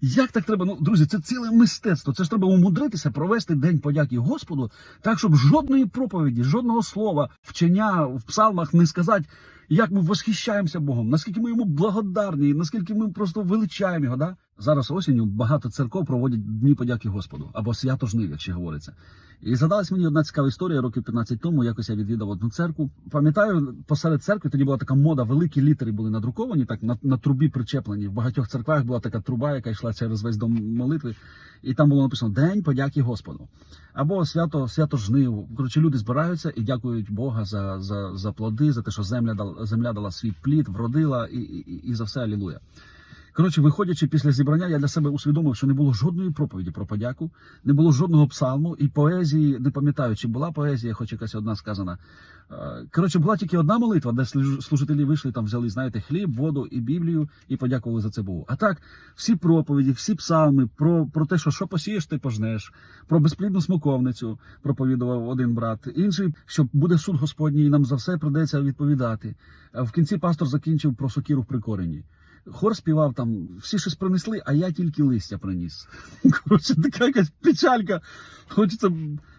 Як так треба? Ну, друзі, це ціле мистецтво. Це ж треба умудритися провести день подяки Господу, так щоб жодної проповіді, жодного слова, вчення в псалмах не сказати, як ми восхищаємося Богом, наскільки ми йому благодарні, наскільки ми просто величаємо його. Да? Зараз осінню багато церков проводять дні подяки Господу або свято жнив, як ще говориться. І згадалась мені одна цікава історія років 15 тому. Якось я відвідав одну церкву. Пам'ятаю, посеред церкви тоді була така мода, великі літери були надруковані, так на, на трубі причеплені. В багатьох церквах була така труба, яка йшла через весь дом молитви, і там було написано День подяки Господу. Або свято, свято жнив. Коротше, люди збираються і дякують Бога за, за, за плоди, за те, що земля дала, земля дала свій плід, вродила і, і, і за все алілуя. Коротше, виходячи після зібрання, я для себе усвідомив, що не було жодної проповіді про подяку, не було жодного псалму і поезії, не пам'ятаю, чи була поезія, хоч якась одна сказана. Е, Коротше, була тільки одна молитва, де служителі вийшли, там взяли, знаєте, хліб, воду і Біблію і подякували за це Богу. А так, всі проповіді, всі псалми про, про те, що що посієш, ти пожнеш, про безплідну смоковницю проповідував один брат, інший, що буде суд Господній, і нам за все придеться відповідати. В кінці пастор закінчив про сокіру в прикорені. Хор співав там, всі щось принесли, а я тільки листя приніс. Коротше, така якась печалька. Хочеться,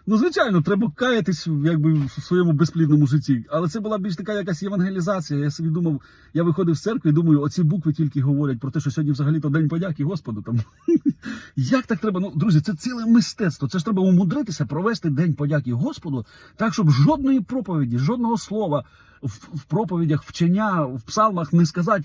ну звичайно, треба каятись якби в своєму безплідному житті. Але це була більш така якась євангелізація. Я собі думав, я виходив з церкви і думаю, оці букви тільки говорять про те, що сьогодні взагалі то день подяки Господу. Там як так треба? Ну, друзі, це ціле мистецтво. Це ж треба умудритися провести день подяки Господу, так щоб жодної проповіді, жодного слова в, проповідях, вчення, в псалмах не сказати,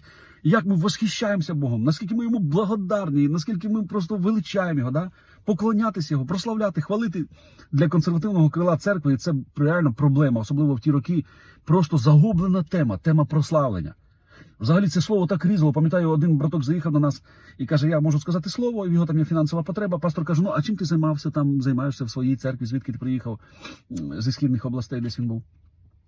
як ми восхищаємося Богом, наскільки ми йому благодарні, наскільки ми просто величаємо його, да? поклонятися його, прославляти, хвалити для консервативного крила церкви. Це реально проблема, особливо в ті роки. Просто загублена тема, тема прославлення. Взагалі це слово так різало. Пам'ятаю, один браток заїхав до нас і каже: Я можу сказати слово, і в його там є фінансова потреба. Пастор каже: Ну, а чим ти займався там, займаєшся в своїй церкві? Звідки ти приїхав зі східних областей, десь він був.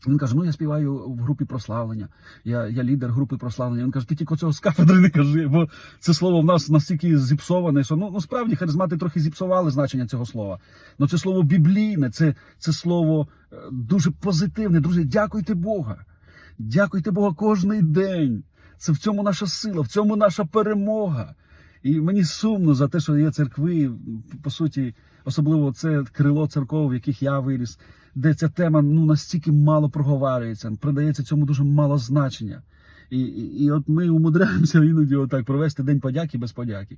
Він каже: Ну я співаю в групі прославлення. Я, я лідер групи прославлення. Він каже, ти тільки цього з кафедри не кажи, бо це слово в нас настільки зіпсоване, що ну, ну справді харизмати трохи зіпсували значення цього слова. Ну це слово біблійне, це, це слово е, дуже позитивне. Друзі, дякуйте Бога. Дякуйте Бога кожний день. Це в цьому наша сила, в цьому наша перемога. І мені сумно за те, що є церкви, по суті, особливо це крило церков, в яких я виріс, де ця тема ну настільки мало проговарюється, придається цьому дуже мало значення. І, і, і от ми умудряємося іноді отак провести день подяки без подяки.